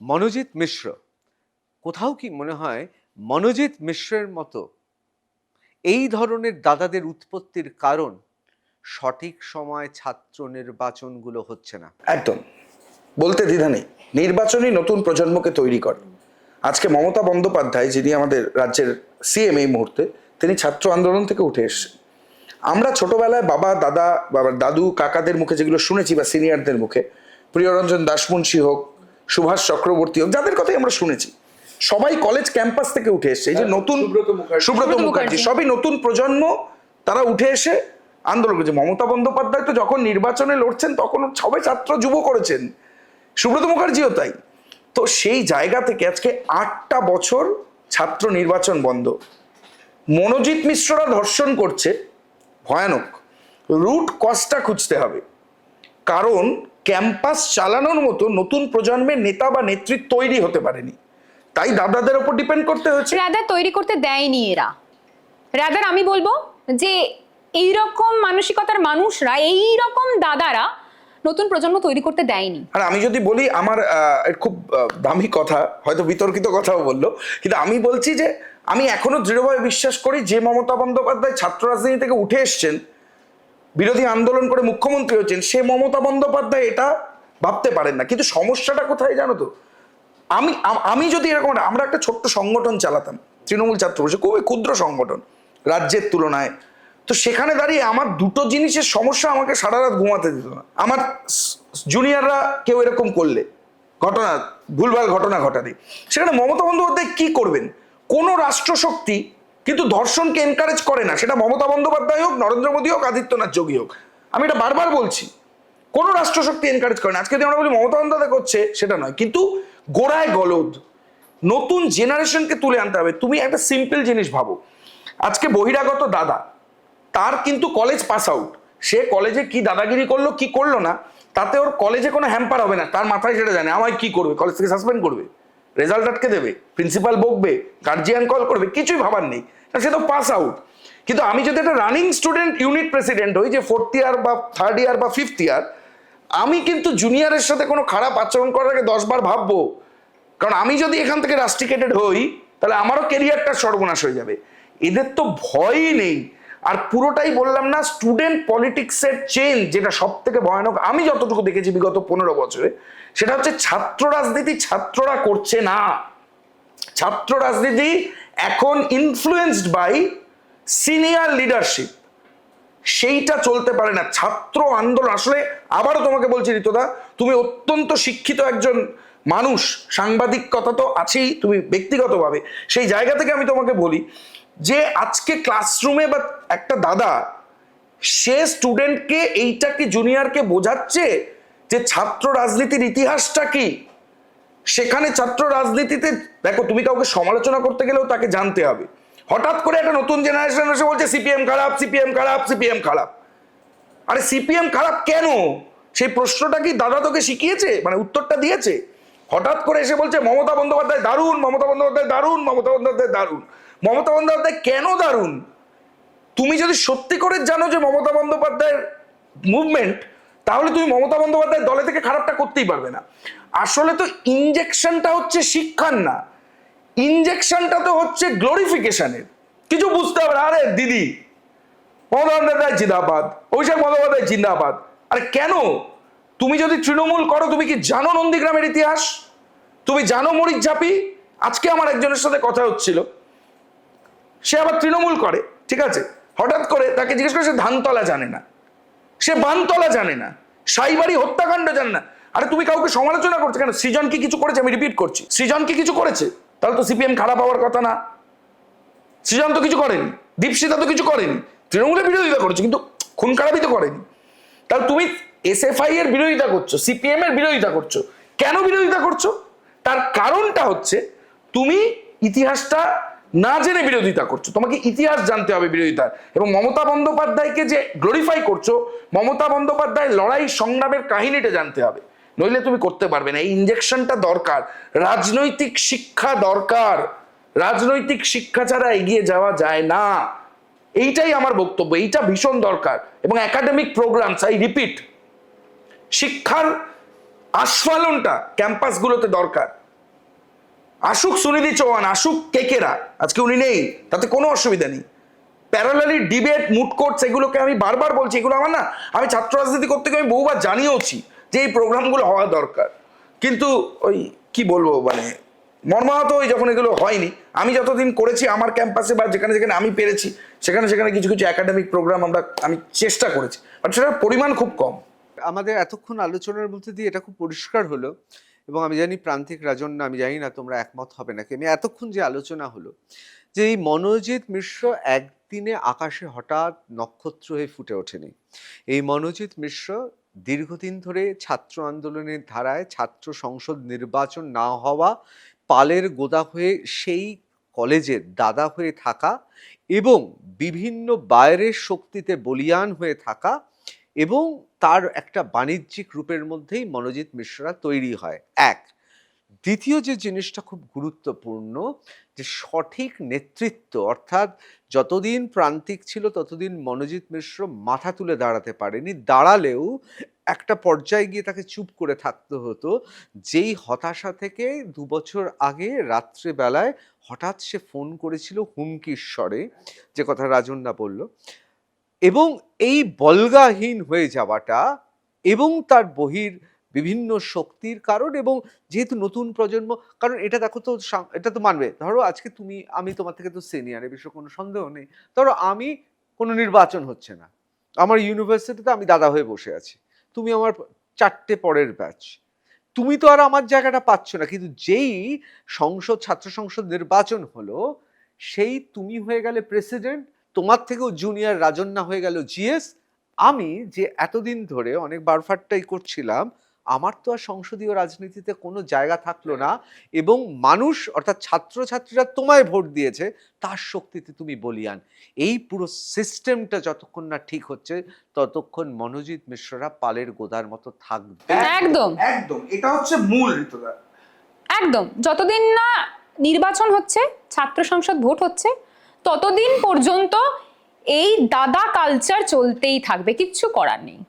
মনোজিৎ মিশ্র। কোথাও কি মনে হয় মনোজিৎ মিশ্রের মতো এই ধরনের দাদাদের উৎপত্তির কারণ সঠিক সময় ছাত্র নির্বাচনগুলো হচ্ছে না? একদম। বলতে দ্বিধা নেই। নির্বাচনই নতুন প্রজন্মকে তৈরি করে। আজকে মমতা বন্দ্যোপাধ্যায়, যিনি আমাদের রাজ্যের সিএম এই মুহূর্তে, তিনি ছাত্র আন্দোলন থেকে উঠে এসেছেন। আমরা ছোটবেলায় বাবা, দাদা, বাবার দাদু, কাকাদের মুখে যেগুলো শুনেছি বা সিনিয়রদের মুখে, প্রিয়রঞ্জন দাসমুন্সী হোক সুভাষ চক্রবর্তী হোক যাদের কথাই আমরা শুনেছি। সবাই কলেজ ক্যাম্পাস থেকে উঠে এসছে। এই যে নতুন সুব্রত মুখার্জি। সবই নতুন প্রজন্ম তারা উঠে এসে আন্দোলন করেছে। মমতা বন্দ্যোপাধ্যায় তো যখন নির্বাচনে লড়ছেন তখন সবাই ছাত্র যুব করেছেন। সুব্রত মুখার্জিও তাই। তো সেই জায়গা থেকে আজকে আটটা বছর ছাত্র নির্বাচন বন্ধ। মনোজিৎ মিশ্ররা ধর্ষণ করছে। ভয়ানক। রুট কজটা খুঁজতে হবে। কারণ ক্যাম্পাস চালানোর মতো নতুন প্রজন্মের নেতা বা নেতৃত্ব তৈরি হতে পারেনি। তাই দাদাদের ওপর ডিপেন্ড করতে হচ্ছে রাদার তৈরি করতে দেয়নি এরা। রাদার আমি বলব যে এই রকম মানসিকতার মানুষরা এই রকম দাদারা নতুন প্রজন্ম তৈরি করতে দেয়নি। আর আমি যদি বলি আমার খুব দামি কথা হয়তো বিতর্কিত কথাও বলল কিন্তু আমি বলছি যে আমি এখনও দৃঢ়ভাবে বিশ্বাস করি যে মমতা বন্দ্যোপাধ্যায় ছাত্র রাজনীতি থেকে উঠে এসছেন বিরোধী আন্দোলন করে মুখ্যমন্ত্রী হচ্ছেন, সে মমতা বন্দ্যোপাধ্যায় এটা ভাবতে পারেন না। কিন্তু সমস্যাটা কোথায় জানো তো? আমি আমি যদি এরকম আমরা একটা ছোট্ট সংগঠন চালাতাম, তৃণমূল ছাত্র পরিষদ, খুবই ক্ষুদ্র সংগঠন, রাজ্যের তুলনায়। তো সেখানে দাঁড়িয়ে আমার দুটো জিনিসের সমস্যা আমাকে সারা রাত ঘুমাতে দিত না। আমার জুনিয়ররা কেউ এরকম করলে, ঘটনা, ভুলভাল ঘটনা ঘটাতে। সেখানে মমতা বন্দ্যোপাধ্যায় কি করবেন? কোনো রাষ্ট্রশক্তি কিন্তু ধর্ষণকে এনকারেজ করে না। সেটা মমতা বন্দ্যোপাধ্যায় হোক, নরেন্দ্র মোদী হোক, আদিত্যনাথ যোগী হোক। আমি এটা বারবার বলছি, কোনো রাষ্ট্রশক্তি এনকারেজ করে না। আজকে যদি আমরা বলি মমতা বন্দ্যোপাধ্যায় করছে, সেটা নয়। কিন্তু গোড়ায় গলদ, নতুন জেনারেশনকে তুলে আনতে হবে। তুমি একটা সিম্পল জিনিস ভাবো। আজকে বহিরাগত দাদা, তার কিন্তু কলেজ পাস আউট সে কলেজে কি দাদাগিরি করল, কি করল না, তাতে ওর কলেজে কোনো হ্যাম্পার হবে না। তার মাথায় সেটা জানে আমায় কি করবে? কলেজ থেকে সাসপেন্ড করবে? রেজাল্ট আটকে দেবে প্রিন্সিপাল বকবে গার্জিয়ান কল করবে, কিছুই ভাবার নেই। সে তো পাস আউট কিন্তু আমি যদি একটা রানিং স্টুডেন্ট ইউনিট প্রেসিডেন্ট হই, যে ফোর্থ ইয়ার বা থার্ড ইয়ার বা ফিফথ ইয়ার আমি কিন্তু জুনিয়রের সাথে কোনো খারাপ আচরণ করার আগে দশবার ভাববো। কারণ আমি যদি এখান থেকে রাস্টিকেটেড হই, তাহলে আমারও কেরিয়ারটা সর্বনাশ হয়ে যাবে। এদের তো ভয়ই নেই। আর পুরোটাই বললাম না স্টুডেন্ট পলিটিক্সের চেঞ্জ যেটা সব থেকে ভয়ানক, আমি যতটুকু দেখেছি বিগত পনেরো বছরে, সেটা হচ্ছে ছাত্র রাজনীতি ছাত্ররা করছে না। ছাত্র রাজনীতি এখন ইনফ্লুয়েন্সড বাই সিনিয়র লিডারশিপ সেইটা চলতে পারে না, ছাত্র আন্দোলন। আসলে আবারও তোমাকে বলছি ঋতদা, তুমি অত্যন্ত শিক্ষিত একজন মানুষ সাংবাদিকতা তো আছেই, তুমি ব্যক্তিগতভাবে। সেই জায়গা থেকে আমি তোমাকে বলি যে আজকে ক্লাসরুমে বা একটা দাদা, সে স্টুডেন্টকে এইটাকে জুনিয়রকে বোঝাচ্ছে যে ছাত্র রাজনীতির ইতিহাসটা কি? সেখানে ছাত্র রাজনীতিতে, দেখো তুমি কাউকে সমালোচনা করতে গেলেও তাকে জানতে হবে। হঠাৎ করে একটা নতুন জেনারেশন এসে বলছে, সিপিএম খারাপ সিপিএম খারাপ সিপিএম খারাপ। আরে সিপিএম খারাপ কেন? সেই প্রশ্নটা কি দাদা তোকে শিখিয়েছে? মানে উত্তরটা দিয়েছে। হঠাৎ করে এসে বলছে, মমতা বন্দ্যোপাধ্যায় দারুণ, মমতা বন্দ্যোপাধ্যায় দারুণ, মমতা বন্দ্যোপাধ্যায় দারুণ। মমতা বন্দ্যোপাধ্যায় কেন দারুণ? তুমি যদি সত্যি করে জানো যে মমতা বন্দ্যোপাধ্যায়ের মুভমেন্ট তাহলে তুমি মমতা বন্দ্যোপাধ্যায়ের দলে থেকে খারাপটা করতেই পারবে না। আসলে তো ইনজেকশনটা হচ্ছে শিক্ষার না। ইনজেকশনটা তো হচ্ছে গ্লোরিফিকেশনের কিছু বুঝতে হবে আরে দিদি, মমতা বন্দ্যোপাধ্যায় জিন্দাবাদ, অভিষেক বন্দ্যোপাধ্যায় জিন্দাবাদ। আরে কেন? তুমি যদি তৃণমূল করো, তুমি কি জানো নন্দীগ্রামের ইতিহাস? তুমি জানো মরিচ ঝাপি? আজকে আমার একজনের সাথে কথা হচ্ছিল। সে আবার তৃণমূল করে, ঠিক আছে? হঠাৎ করে তাকে জিজ্ঞেস করে সে ধানতলা জানে না। সে বানতলা জানে না। সাইবাড়ি হত্যাকাণ্ড জানে না। আরে তুমি কাউকে সমালোচনা করছ কেন? সৃজন কি কিছু করেছে? আমি রিপিট করছি। সৃজন কি কিছু করেছে? তাহলে তো সিপিএম খারাপ হওয়ার কথা না। সৃজন তো কিছু করেনি। দীপশিতা তো কিছু করেনি। তৃণমূলের বিরোধিতা করেছে, কিন্তু খুন খারাপই তো করেনি। তাহলে তুমি এসএফআই এর বিরোধিতা করছ সিপিএম এর বিরোধিতা করছ, কেন বিরোধিতা করছ? তার কারণটা হচ্ছে, তুমি ইতিহাসটা না জেনে বিরোধিতা করছ। তোমাকে ইতিহাস জানতে হবে বিরোধিতার। এবং মমতা বন্দ্যোপাধ্যায়কে যে গ্লোরিফাই করছ, মমতা বন্দ্যোপাধ্যায় লড়াই সংগ্রামের কাহিনীটা জানতে হবে। নইলে তুমি করতে পারবে না। এই ইঞ্জেকশনটা দরকার। রাজনৈতিক শিক্ষা দরকার। রাজনৈতিক শিক্ষা ছাড়া এগিয়ে যাওয়া যায় না। এইটাই আমার বক্তব্য। এইটা ভীষণ দরকার। এবং একাডেমিক প্রোগ্রামস আই রিপিট শিক্ষার আস্ফালনটা ক্যাম্পাসগুলোতে দরকার। আসুক সুনিধি চৌহান, আসুক কেকেরা আজকে উনি নেই, তাতে কোনো অসুবিধা নেই। প্যারালালি ডিবেট মুড কোর্টস এগুলোকে আমি বারবার বলছি, এগুলো আমার না, আমি ছাত্র রাজনীতি করতে গিয়ে আমি বহুবার জানিয়েওছি যে এই প্রোগ্রামগুলো হওয়া দরকার। কিন্তু ওই কি বলব মানে মর্মাহত ওই যখন এগুলো হয়নি, আমি যতদিন করেছি আমার ক্যাম্পাসে বা যেখানে যেখানে আমি পেরেছি, সেখানে সেখানে কিছু কিছু একাডেমিক প্রোগ্রাম আমরা, আমি চেষ্টা করেছি। বাট সেটার পরিমাণ খুব কম। আমাদের এতক্ষণ আলোচনার মধ্যে দিয়ে এটা খুব পরিষ্কার হলো এবং আমি জানি প্রান্তিক রাজন্য, আমি জানি না তোমরা একমত হবে নাকি। আমি এতক্ষণ যে আলোচনা হলো, যে এই মনোজিৎ মিশ্র একদিনে আকাশে হঠাৎ নক্ষত্র হয়ে ফুটে ওঠেনি। এই মনোজিৎ মিশ্র দীর্ঘদিন ধরে ছাত্র আন্দোলনের ধারায়, ছাত্র সংসদ নির্বাচন না হওয়া, পালের গোদা হয়ে সেই কলেজের দাদা হয়ে থাকা এবং বিভিন্ন বাইরের শক্তিতে বলিয়ান হয়ে থাকা এবং তার একটা বাণিজ্যিক রূপের মধ্যেই মনোজিৎ মিশ্রা তৈরি হয়। এক, দ্বিতীয় যে জিনিসটা খুব গুরুত্বপূর্ণ, যে সঠিক নেতৃত্ব, অর্থাৎ যতদিন প্রান্তিক ছিল ততদিন মনোজিৎ মিশ্র মাথা তুলে দাঁড়াতে পারেনি। দাঁড়ালেও একটা পর্যায়ে গিয়ে তাকে চুপ করে থাকতে হতো। যেই হতাশা থেকে দু বছর আগে রাত্রেবেলায় হঠাৎ সে ফোন করেছিল হুমকির স্বরে, যে কথা রাজন্যা বলল। এবং এই বলগাহীন হয়ে যাওয়াটা এবং তার বহির বিভিন্ন শক্তির কারণ এবং যেহেতু নতুন প্রজন্ম, কারণ এটা দেখো তো এটা তো মানবে। ধরো আজকে তুমি, আমি তোমার থেকে তো সিনিয়র এ বিষয়ে কোনো সন্দেহ নেই। ধরো আমি কোনো নির্বাচন হচ্ছে না। আমার ইউনিভার্সিটিতে আমি দাদা হয়ে বসে আছি। তুমি আমার চারটে পরের ব্যাচ তুমি তো আর আমার জায়গাটা পাচ্ছ না। কিন্তু যেই সংসদ, ছাত্র সংসদ নির্বাচন হলো, সেই তুমি হয়ে গেলে প্রেসিডেন্ট তোমার থেকেও জুনিয়র রাজন্যা হয়ে গেল জিএস। আমি যে এতদিন ধরে অনেক বারফারটাই করছিলাম আমার তো আর সংসদীয় রাজনীতিতে কোনো জায়গা থাকল না এবং মানুষ অর্থাৎ ছাত্রছাত্রীরা তোমায় ভোট দিয়েছে তার শক্তিতে তুমি বলিয়ান। এই পুরো সিস্টেমটা যতক্ষণ না ঠিক হচ্ছে ততক্ষণ মনোজিৎ মিশ্ররা পালের গোদার মতো থাকবে। একদম। একদম। এটা হচ্ছে মূল ঋতুদা একদম। যতদিন না নির্বাচন হচ্ছে ছাত্র সংসদ ভোট হচ্ছে ততদিন পর্যন্ত এই দাদা কালচার চলতেই থাকবে কিচ্ছু করার নেই।